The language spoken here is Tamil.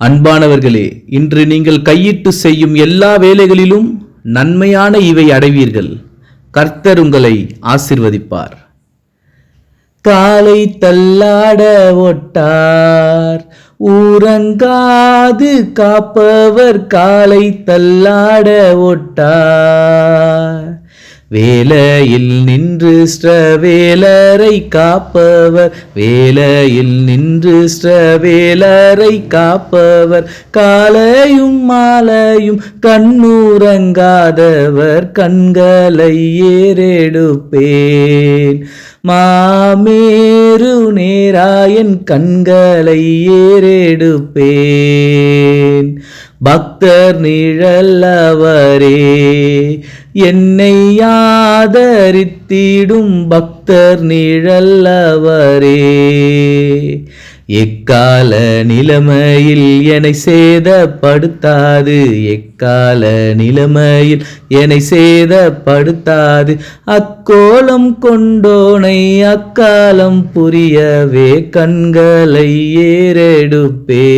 அன்பானவர்களே இன்று நீங்கள் கையிட்டு செய்யும் எல்லா வேலைகளிலும் நன்மையான இவை அடைவீர்கள். கர்த்தர் உங்களை ஆசிர்வதிப்பார். காலை தள்ளாட ஒட்டார் ஊரங்காது காப்பவர் காலை தள்ளாட ஒட்டார். வேலையில் நின்று ஸ்ரவேலரை காப்பவர். வேலையில் நின்று ஸ்ரவேலரை காப்பவர். காலையும் மாலையும் கண்ணூரங்காதவர் கண்களை ஏறெடுப்பேன். மாமேரு நேராயன் கண்களை ஏறெடுப்பேன். பக்தர் நிழல்லவரே என்னை ஆதரித்திடும் பக்த பக்தர் நிழல்லவரே. எக்கால நிலைமையில் என்னை சேதப்படுத்தாது. எக்கால நிலைமையில் என்னை சேதப்படுத்தாது. அக்கோலம் கொண்டோனை அக்காலம் புரியவே கண்களை ஏறெடுப்பே.